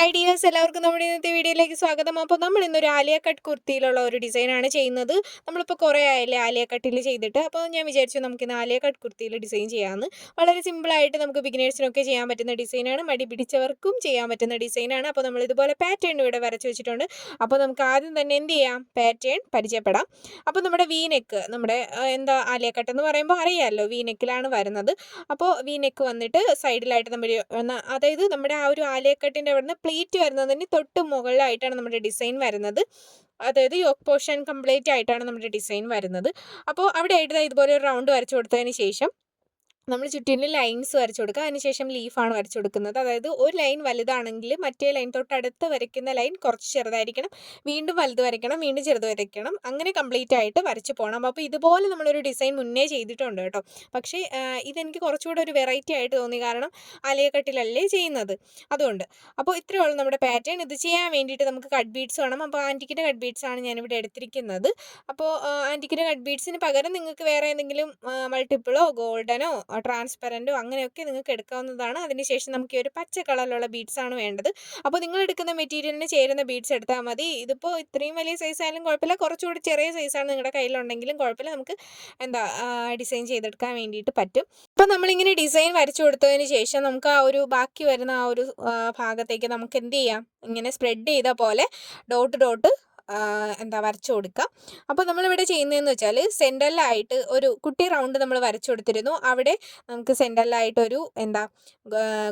Hi dears എല്ലാവർക്കും നമ്മുടെ ഇന്നത്തെ വീഡിയോയിലേക്ക് സ്വാഗതം. അപ്പോൾ നമ്മൾ ഇന്നൊരു ആലിയ കട്ട് കുർത്തിയിലുള്ള ഒരു ഡിസൈനാണ് ചെയ്യുന്നത്. നമ്മളിപ്പോൾ കുറേ ആയല്ലേ ആലിയ കട്ടിൽ ചെയ്തിട്ട്. അപ്പോൾ ഞാൻ വിചാരിച്ചു നമുക്ക് ഇന്ന് ആലിയ കട്ട് കുർത്തിയിൽ ഡിസൈൻ ചെയ്യാമെന്ന് വളരെ സിമ്പിളായിട്ട് നമുക്ക് ബിഗിനേഴ്സിനൊക്കെ ചെയ്യാൻ പറ്റുന്ന ഡിസൈനാണ്. മടി പിടിച്ചവർക്കും ചെയ്യാൻ പറ്റുന്ന ഡിസൈനാണ്. അപ്പോൾ നമ്മൾ ഇതുപോലെ പാറ്റേൺ ഇവിടെ വരച്ച് വെച്ചിട്ടുണ്ട്. അപ്പോൾ നമുക്ക് ആദ്യം തന്നെ എന്ത് ചെയ്യാം? പാറ്റേൺ പരിചയപ്പെടാം. അപ്പോൾ നമ്മുടെ വീനെക്ക് നമ്മുടെ എന്താ ആലിയ കട്ട് എന്ന് പറയുമ്പോൾ അറിയാമല്ലോ വീനെക്കിലാണ് വരുന്നത്. അപ്പോൾ വീനെക്ക് വന്നിട്ട് സൈഡിലായിട്ട് നമ്മൾ അതായത് നമ്മുടെ ആ ഒരു ആലിയ ആലിയക്കട്ടിന്റെ അവിടുന്ന് പ്ലീറ്റ് വരുന്നതിന് തൊട്ട് മുകളിലായിട്ടാണ് നമ്മുടെ ഡിസൈൻ വരുന്നത്. അതായത് യോക്ക് പോർഷൻ കംപ്ലീറ്റ് ആയിട്ടാണ് നമ്മുടെ ഡിസൈൻ വരുന്നത്. അപ്പോൾ അവിടെ ആയിട്ട് ഇതുപോലെ ഒരു റൗണ്ട് വരച്ചു കൊടുത്തതിന് ശേഷം നമ്മൾ ചുറ്റിനും ലൈൻസ് വരച്ചു കൊടുക്കുക. അതിനുശേഷം ലീഫാണ് വരച്ചു കൊടുക്കുന്നത്. അതായത് ഒരു ലൈൻ വലുതാണെങ്കിൽ മറ്റേ ലൈൻ തൊട്ടടുത്ത് വരയ്ക്കുന്ന ലൈൻ കുറച്ച് ചെറുതായിരിക്കണം. വീണ്ടും വലുത് വരയ്ക്കണം. വീണ്ടും ചെറുത് വരയ്ക്കണം. അങ്ങനെ കംപ്ലീറ്റ് ആയിട്ട് വരച്ച് പോകണം അപ്പോൾ ഇതുപോലെ നമ്മളൊരു ഡിസൈൻ മുന്നേ ചെയ്തിട്ടുണ്ട് കേട്ടോ. പക്ഷേ ഇതെനിക്ക് കുറച്ചുകൂടെ ഒരു വെറൈറ്റി ആയിട്ട് തോന്നി. കാരണം അലയക്കട്ടിലല്ലേ ചെയ്യുന്നത്. അതുകൊണ്ട്. അപ്പോൾ ഇത്രയേ ഉള്ളൂ നമ്മുടെ പാറ്റേൺ ഇത് ചെയ്യാൻ വേണ്ടിയിട്ട് നമുക്ക് കട്ട് ബീഡ്സ് വേണം. അപ്പോൾ ആന്റിക്കിന്റെ കട്ട് ബീഡ്സ് ആണ് ഞാനിവിടെ എടുത്തിരിക്കുന്നത്. അപ്പോൾ ആന്റിക്കിന്റെ കട്ട് ബീഡ്സിന് പകരം നിങ്ങൾക്ക് വേറെ എന്തെങ്കിലും മൾട്ടിപ്പിളോ ഗോൾഡനോ ട്രാൻസ്പെറന്റോ അങ്ങനെയൊക്കെ നിങ്ങൾക്ക് എടുക്കാവുന്നതാണ്. അതിനുശേഷം നമുക്ക് ഈ ഒരു പച്ച കളറിലുള്ള ബീഡ്സ് ആണ് വേണ്ടത്. അപ്പോൾ നിങ്ങൾ എടുക്കുന്ന മെറ്റീരിയലിന് ചേരുന്ന ബീഡ്സ് എടുത്താൽ മതി. ഇതിപ്പോൾ ഇത്രയും വലിയ സൈസ് ആയാലും കുഴപ്പമില്ല. കുറച്ചുകൂടി ചെറിയ സൈസാണ് നിങ്ങളുടെ കയ്യിലുണ്ടെങ്കിലും കുഴപ്പമില്ല. നമുക്ക് എന്താ ഡിസൈൻ ചെയ്തെടുക്കാൻ വേണ്ടിയിട്ട് പറ്റും. അപ്പോൾ നമ്മളിങ്ങനെ ഡിസൈൻ വരച്ചു കൊടുത്തതിന് ശേഷം നമുക്ക് ആ ഒരു ബാക്കി വരുന്ന ആ ഒരു ഭാഗത്തേക്ക് നമുക്ക് എന്ത് ചെയ്യാം? ഇങ്ങനെ സ്പ്രെഡ് ചെയ്ത പോലെ ഡോട്ട് ഡോട്ട് എന്താ വരച്ചു കൊടുക്കാം. അപ്പോൾ നമ്മളിവിടെ ചെയ്യുന്നതെന്ന് വെച്ചാൽ സെന്ററിലായിട്ട് ഒരു കുട്ടി റൗണ്ട് നമ്മൾ വരച്ചു കൊടുത്തിരുന്നു. അവിടെ നമുക്ക് സെന്ററിലായിട്ടൊരു എന്താ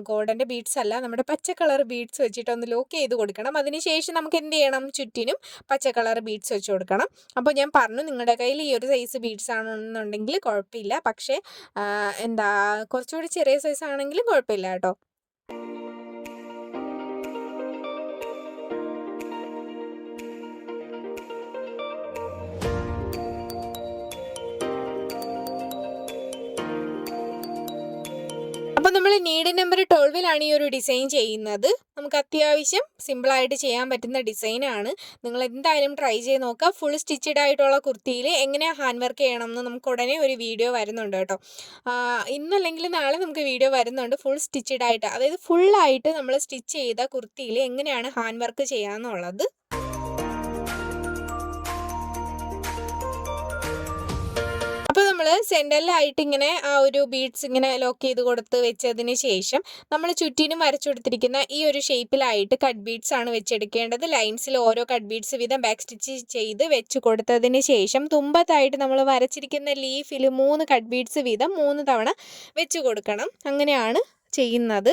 ഗോൾഡന്റെ ബീഡ്സ് അല്ല നമ്മുടെ പച്ച കളർ ബീഡ്സ് വെച്ചിട്ട് ഒന്ന് ലോക്ക് ചെയ്ത് കൊടുക്കണം. അതിനുശേഷം നമുക്ക് എന്ത് ചെയ്യണം? ചുറ്റിനും പച്ച കളർ ബീഡ്സ് വെച്ച് കൊടുക്കണം. അപ്പോൾ ഞാൻ പറഞ്ഞു നിങ്ങളുടെ കയ്യിൽ ഈ ഒരു സൈസ് ബീഡ്സ് ആണെന്നുണ്ടെങ്കിൽ കുഴപ്പമില്ല. പക്ഷേ എന്താ കുറച്ചുകൂടി ചെറിയ സൈസ് ആണെങ്കിലും കുഴപ്പമില്ല കേട്ടോ. അപ്പോൾ നമ്മൾ നീഡ് നമ്പർ ട്വൽവിലാണ് ഈ ഒരു ഡിസൈൻ ചെയ്യുന്നത്. നമുക്ക് അത്യാവശ്യം സിമ്പിളായിട്ട് ചെയ്യാൻ പറ്റുന്ന ഡിസൈനാണ് നിങ്ങൾ എന്തായാലും ട്രൈ ചെയ്ത് നോക്കുക. ഫുൾ സ്റ്റിച്ചഡ് ആയിട്ടുള്ള കുർത്തിയിൽ എങ്ങനെ ഹാൻഡ് വർക്ക് ചെയ്യണം എന്ന് നമുക്ക് ഉടനെ ഒരു വീഡിയോ വരുന്നുണ്ട് കേട്ടോ. ഇന്നല്ലെങ്കിൽ നാളെ നമുക്ക് വീഡിയോ വരുന്നുണ്ട്. ഫുൾ സ്റ്റിച്ചഡ് ആയിട്ട്. അതായത് ഫുള്ളായിട്ട് നമ്മൾ സ്റ്റിച്ച് ചെയ്ത കുർത്തിയിൽ എങ്ങനെയാണ് ഹാൻഡ് വർക്ക് ചെയ്യാന്നുള്ളത്. സെന്ററിലായിട്ട് ഇങ്ങനെ ആ ഒരു ബീഡ്സ് ഇങ്ങനെ ലോക്ക് ചെയ്ത് കൊടുത്ത് വെച്ചതിന് ശേഷം നമ്മൾ ചുറ്റിനും വരച്ചു കൊടുത്തിരിക്കുന്ന ഈ ഒരു ഷേപ്പിലായിട്ട് കട്ട് ബീഡ്സ് ആണ് വെച്ചെടുക്കേണ്ടത്. ലൈൻസിൽ ഓരോ കട്ട് ബീഡ്സ് വീതം ബാക്ക് സ്റ്റിച്ച് ചെയ്ത് വെച്ച് കൊടുത്തതിന് ശേഷം തുമ്പത്തായിട്ട് നമ്മൾ വരച്ചിരിക്കുന്ന ലീഫിൽ മൂന്ന് കട്ട് ബീഡ്സ് വീതം മൂന്ന് തവണ വെച്ച് കൊടുക്കണം. അങ്ങനെയാണ് ചെയ്യുന്നത്.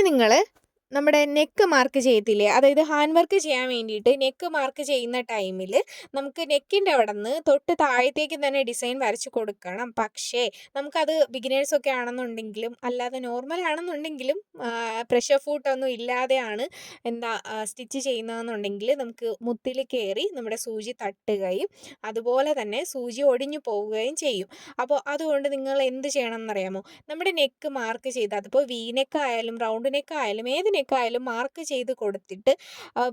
പിന്നെ നിങ്ങൾ നമ്മുടെ നെക്ക് മാർക്ക് ചെയ്യത്തില്ലേ? അതായത് ഹാൻഡ് വർക്ക് ചെയ്യാൻ വേണ്ടിയിട്ട് നെക്ക് മാർക്ക് ചെയ്യുന്ന ടൈമിൽ നമുക്ക് നെക്കിന്റെ അവിടെ നിന്ന് തൊട്ട് താഴത്തേക്ക് തന്നെ ഡിസൈൻ വരച്ച് കൊടുക്കണം. പക്ഷേ നമുക്കത് ബിഗിനേഴ്സൊക്കെ ആണെന്നുണ്ടെങ്കിലും അല്ലാതെ നോർമൽ ആണെന്നുണ്ടെങ്കിലും പ്രഷർ ഫൂട്ടൊന്നും ഇല്ലാതെയാണ് എന്താ സ്റ്റിച്ച് ചെയ്യുന്നതെന്നുണ്ടെങ്കിൽ നമുക്ക് മുത്തിൽ കയറി നമ്മുടെ സൂചി തട്ടുകയും അതുപോലെ തന്നെ സൂചി ഒടിഞ്ഞു പോവുകയും ചെയ്യും. അപ്പോൾ അതുകൊണ്ട് നിങ്ങൾ എന്ത് ചെയ്യണം എന്നറിയാമോ നമ്മുടെ നെക്ക് മാർക്ക് ചെയ്ത് അതിപ്പോൾ വി നെക്ക് ആയാലും റൗണ്ട് നെക്ക് ആയാലും ഏത് നെക്ക് ആയാലും മാർക്ക് ചെയ്ത് കൊടുത്തിട്ട്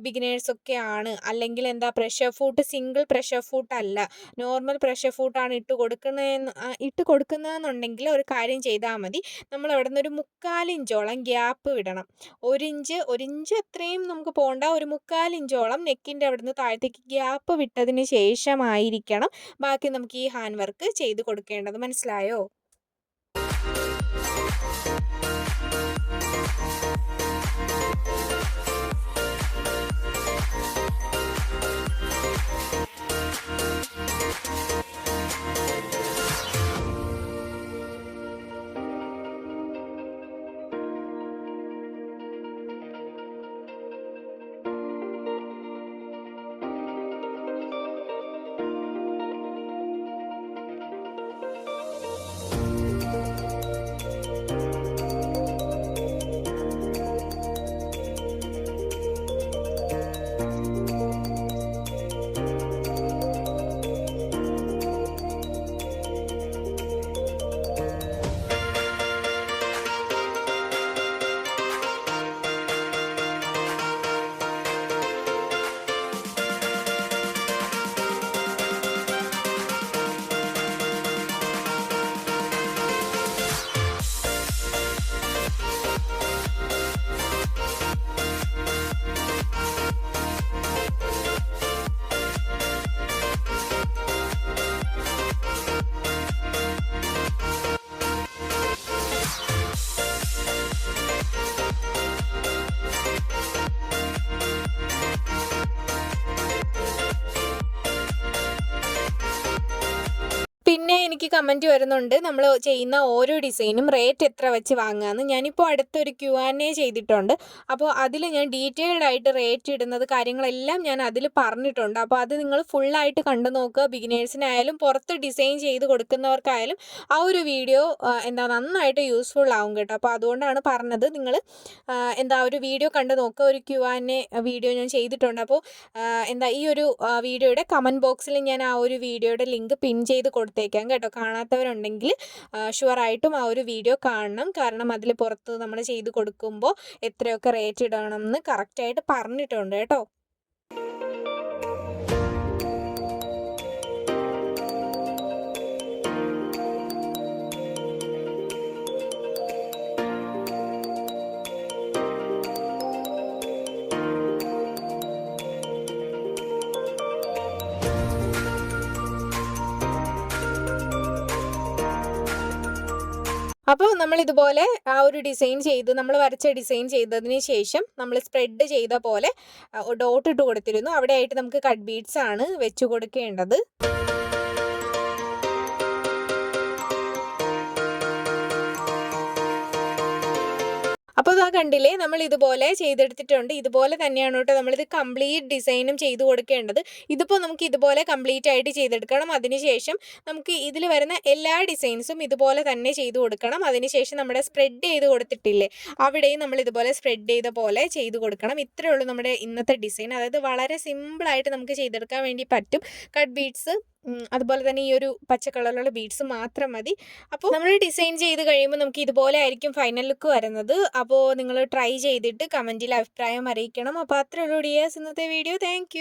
ബിഗിനേഴ്സ് ഒക്കെ ആണ്. അല്ലെങ്കിൽ എന്താ pressure foot single pressure foot അല്ല. നോർമൽ പ്രഷർ ഫുട്ടാണ് ഇട്ട് കൊടുക്കുന്നതെന്ന് ഇട്ട് കൊടുക്കുന്നതെന്നുണ്ടെങ്കിൽ ഒരു കാര്യം ചെയ്താൽ മതി. നമ്മൾ അവിടെ നിന്ന് ഒരു മുക്കാലിഞ്ചോളം ഗ്യാപ്പ് വിടണം. ഒരിഞ്ച് ഒരിഞ്ച് അത്രയും നമുക്ക് പോകണ്ട ഒരു മുക്കാലിഞ്ചോളം നെക്കിന്റെ അവിടെ നിന്ന് താഴത്തേക്ക് ഗ്യാപ്പ് വിട്ടതിന് ശേഷമായിരിക്കണം. ബാക്കി നമുക്ക് ഈ ഹാൻഡ് വർക്ക് ചെയ്ത് കൊടുക്കേണ്ടത്. മനസ്സിലായോ? എനിക്ക് കമന്റ് വരുന്നുണ്ട്. നമ്മൾ ചെയ്യുന്ന ഓരോ ഡിസൈനും റേറ്റ് എത്ര വെച്ച് വാങ്ങാമെന്ന് ഞാനിപ്പോൾ അടുത്തൊരു ക്യു ആൻ എ ചെയ്തിട്ടുണ്ട്. അപ്പോൾ അതിൽ ഞാൻ ഡീറ്റെയിൽഡ് ആയിട്ട് റേറ്റ് ഇടുന്നത് കാര്യങ്ങളെല്ലാം ഞാൻ അതിൽ പറഞ്ഞിട്ടുണ്ട്. അപ്പോൾ അത് നിങ്ങൾ ഫുള്ളായിട്ട് കണ്ടു നോക്കുക. ബിഗിനേഴ്സിനായാലും പുറത്ത് ഡിസൈൻ ചെയ്ത് കൊടുക്കുന്നവർക്കായാലും ആ ഒരു വീഡിയോ എന്താ നന്നായിട്ട് യൂസ്ഫുൾ ആവും കേട്ടോ. അപ്പോൾ അതുകൊണ്ടാണ് പറഞ്ഞത് നിങ്ങൾ എന്താ ഒരു വീഡിയോ കണ്ടു നോക്കുക. ഒരു ക്യു ആൻ എ വീഡിയോ ഞാൻ ചെയ്തിട്ടുണ്ട്. അപ്പോൾ എന്താ ഈ ഒരു വീഡിയോയുടെ കമന്റ് ബോക്സിൽ ഞാൻ ആ ഒരു വീഡിയോയുടെ ലിങ്ക് പിൻ ചെയ്ത് കൊടുത്തേക്കാം കേട്ടോ. കാണാത്തവരുണ്ടെങ്കിൽ ഷുവറായിട്ടും ആ ഒരു വീഡിയോ കാണണം. കാരണം അതിൽ പുറത്ത് നമ്മൾ ചെയ്ത് കൊടുക്കുമ്പോൾ എത്രയൊക്കെ റേറ്റ് ഇടണം എന്ന് കറക്റ്റായിട്ട് പറഞ്ഞിട്ടുണ്ട് കേട്ടോ. അപ്പോൾ നമ്മൾ ഇതുപോലെ ആ ഒരു ഡിസൈൻ ചെയ്ത് നമ്മൾ വരച്ച ഡിസൈൻ ചെയ്തതിന് ശേഷം നമ്മൾ സ്പ്രെഡ് ചെയ്ത പോലെ ഡോട്ട് ഇട്ട് കൊടുത്തിരുന്നു. അവിടെ ആയിട്ട് നമുക്ക് കട്ട് ബീഡ്സ് ആണ് വെച്ച് കൊടുക്കേണ്ടത്. അപ്പോൾ ഇതാ കണ്ടില്ലേ നമ്മൾ ഇതുപോലെ ചെയ്തെടുത്തിട്ടുണ്ട്. ഇതുപോലെ തന്നെയാണ് കേട്ടോ നമ്മളിത് കംപ്ലീറ്റ് ഡിസൈനും ചെയ്തു കൊടുക്കേണ്ടത്. ഇതിപ്പോൾ നമുക്ക് ഇതുപോലെ കംപ്ലീറ്റ് ആയിട്ട് ചെയ്തെടുക്കണം. അതിനുശേഷം നമുക്ക് ഇതിൽ വരുന്ന എല്ലാ ഡിസൈൻസും ഇതുപോലെ തന്നെ ചെയ്തു കൊടുക്കണം. അതിനുശേഷം നമ്മുടെ സ്പ്രെഡ് ചെയ്ത് കൊടുത്തിട്ടില്ലേ അവിടെയും നമ്മൾ ഇതുപോലെ സ്പ്രെഡ് ചെയ്ത പോലെ ചെയ്തു കൊടുക്കണം. ഇത്രയേ ഉള്ളൂ നമ്മുടെ ഇന്നത്തെ ഡിസൈൻ അതായത് വളരെ സിമ്പിളായിട്ട് നമുക്ക് ചെയ്തെടുക്കാൻ വേണ്ടി പറ്റും. കട്ട് ബീഡ്സ് അതുപോലെ തന്നെ ഈ ഒരു പച്ച കളറിലുള്ള ബീഡ്സ് മാത്രം മതി. അപ്പോൾ നമ്മൾ ഡിസൈൻ ചെയ്ത് കഴിയുമ്പോൾ നമുക്ക് ഇതുപോലെ ആയിരിക്കും ഫൈനൽ ലുക്ക് വരുന്നത്. അപ്പോൾ നിങ്ങൾ ട്രൈ ചെയ്തിട്ട് കമന്റിൽ അഭിപ്രായം അറിയിക്കണം. അപ്പോൾ അത്രയുള്ളൂ ഡിയേഴ്സ് ഇന്നത്തെ വീഡിയോ താങ്ക്